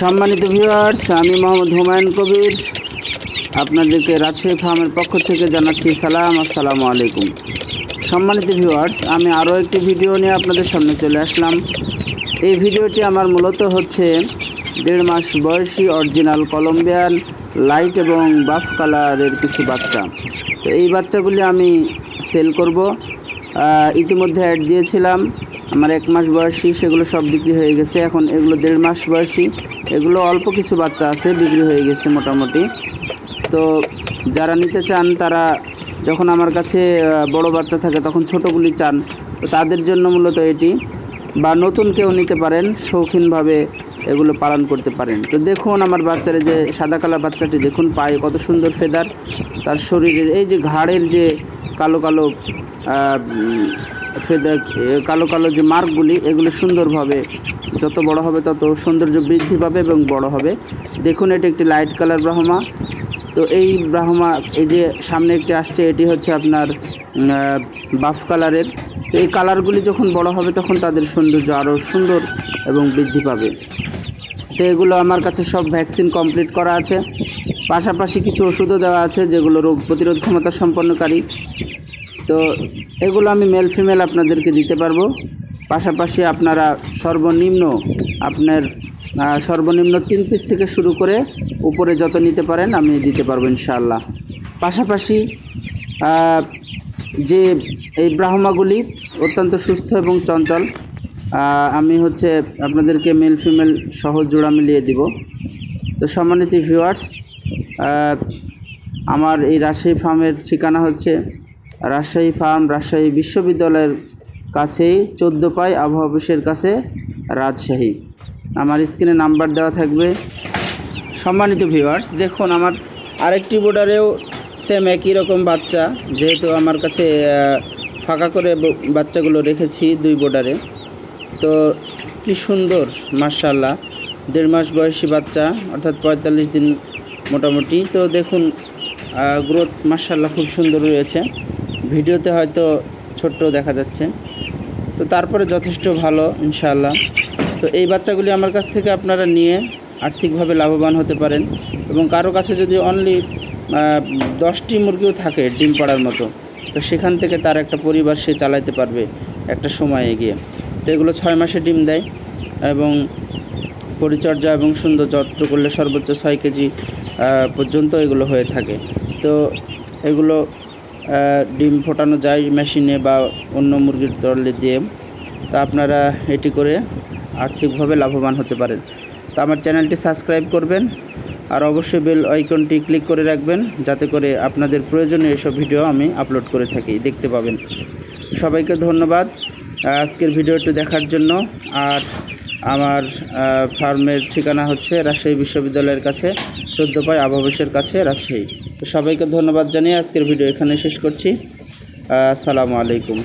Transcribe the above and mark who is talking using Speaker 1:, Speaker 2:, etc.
Speaker 1: সম্মানিত ভিউয়ার্স আমি মোহাম্মদ হুমায়ুন কবির। আপনাদেরকে রাজশাহী ফার্মের পক্ষ থেকে জানাচ্ছি সালাম, আসসালামু আলাইকুম। সম্মানিত ভিউয়ার্স আমি আরও একটি ভিডিও নিয়ে আপনাদের সামনে চলে আসলাম। এই ভিডিওটি আমার মূলত হচ্ছে দেড় মাস বয়সী অরিজিনাল কলম্বিয়ান লাইট এবং বাফ কালারের কিছু বাচ্চা। তো এই বাচ্চাগুলি আমি সেল করব। ইতিমধ্যে অ্যাড দিয়েছিলাম। আমার এক মাস বয়সী, সেগুলো সব বিক্রি হয়ে গেছে। এখন এগুলো দেড় মাস বয়সী। এগুলো অল্প কিছু বাচ্চা আছে, বিক্রি হয়ে গেছে মোটামুটি। তো যারা নিতে চান, তারা যখন আমার কাছে বড় বাচ্চা থাকে, তখন ছোটোগুলি চান। তো তাদের জন্য মূলত এটি। বা নতুন কেউ নিতে পারেন, শৌখিনভাবে এগুলো পালন করতে পারেন। তো দেখুন আমার বাচ্চার যে সাদা কালার বাচ্চাটি, দেখুন পায়ে কত সুন্দর ফেদার। তার শরীরের এই যে ঘাড়ের যে কালো কালো কালো কালো যে মার্কগুলি, এগুলো সুন্দরভাবে যত বড় হবে তত সৌন্দর্য বৃদ্ধি পাবে এবং বড় হবে। দেখুন, এটি একটি লাইট কালার ব্রাহ্মা তো এই ব্রাহ্মা এই যে সামনে একটি আসছে, এটি হচ্ছে আপনার বাফ কালারের তো এই কালারগুলি যখন বড় হবে, তখন তাদের সৌন্দর্য আরও সুন্দর এবং বৃদ্ধি পাবে। তো এগুলো আমার কাছে সব ভ্যাকসিন কমপ্লিট করা আছে। পাশাপাশি কিছু ওষুধও দেওয়া আছে, যেগুলো রোগ প্রতিরোধ ক্ষমতা সম্পন্নকারী। তো এগুলো আমি মেল ফিমেল আপনাদেরকে দিতে পারব। পাশাপাশি আপনারা সর্বনিম্ন আপনার সর্বনিম্ন তিন পিস থেকে শুরু করে উপরে যত নিতে পারেন আমি দিতে পারব ইনশাআল্লাহ। পাশাপাশি যে এই ব্রাহ্মাগুলি অত্যন্ত সুস্থ এবং চঞ্চল আমি হচ্ছে আপনাদেরকে মেল ফিমেল সহ জোড়া মিলিয়ে দিব। তো সম্মানিত ভিউয়ার্স আমার এই রাজশাহী ফার্মের ঠিকানা হচ্ছে রাজশাহী ফার্ম, রাজশাহী বিশ্ববিদ্যালয়ের কাছেই চোদ্দ পাই আবহাওয়া অফিসের কাছে রাজশাহী। আমার স্ক্রিনে নাম্বার দেওয়া থাকবে। সম্মানিত ভিউয়ার্স দেখুন আমার আরেকটি বোর্ডারেও সেম একই রকম বাচ্চা, যেহেতু আমার কাছে ফাঁকা করে বাচ্চাগুলো রেখেছি দুই বোর্ডারে। তো কি সুন্দর মার্শাল্লাহ দেড় মাস বয়সী বাচ্চা, অর্থাৎ পঁয়তাল্লিশ দিন মোটামুটি। তো দেখুন গ্রোথ মার্শাল্লাহ খুব সুন্দর রয়েছে ভিডিওতে হয়তো ছোট্ট দেখা যাচ্ছে। তো তারপরে যথেষ্ট ভালো, ইনশাআল্লাহ। তো এই বাচ্চাগুলি আমার কাছ থেকে আপনারা নিয়ে আর্থিকভাবে লাভবান হতে পারেন এবং কারও কাছে যদি অনলি দশটি মুরগিও থাকে ডিম পাড়ার মতো, তো সেখান থেকে তার একটা পরিবার সে চালাইতে পারবে একটা সময়ে এগিয়ে তো এগুলো ছয় মাসে ডিম দেয় এবং পরিচর্যা এবং সুন্দর যত্ন করলে সর্বোচ্চ ছয় কেজি পর্যন্ত এগুলো হয়ে থাকে। তো এগুলো ডিম ফোটানো যায় মেশিনে বা অন্য মুরগির দলে দিয়ে, তা আপনারা এটি করে আর্থিকভাবে লাভবান হতে পারেন। তা আমার চ্যানেলটি সাবস্ক্রাইব করবেন আর অবশ্যই বেল আইকনটি ক্লিক করে রাখবেন, যাতে করে আপনাদের প্রয়োজনীয় এসব ভিডিও আমি আপলোড করে থাকি, দেখতে পাবেন। সবাইকে ধন্যবাদ। আজকের ভিডিওটি দেখার জন্য। আর আমার ফার্মের ঠিকানা হচ্ছে রাজশাহী বিশ্ববিদ্যালয়ের কাছে, চোদ্দ পাই আবাবেশের কাছে রাজশাহী। তো সবাইকে ধন্যবাদ জানিয়ে আজকের ভিডিও এখানে শেষ করছি। আসসালামু আলাইকুম।